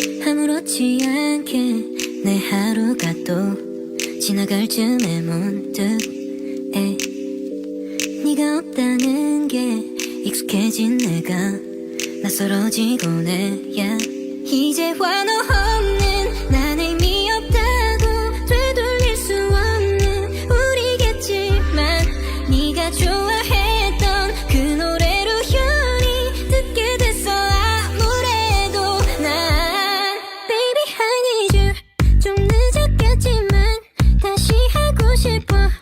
아무렇지 않게 내 하루가 또 지나갈 즈음에 문득 에. 네가 없다는 게 익숙해진 내가 낯설어지곤 해야. 이제 와 너 sais pas.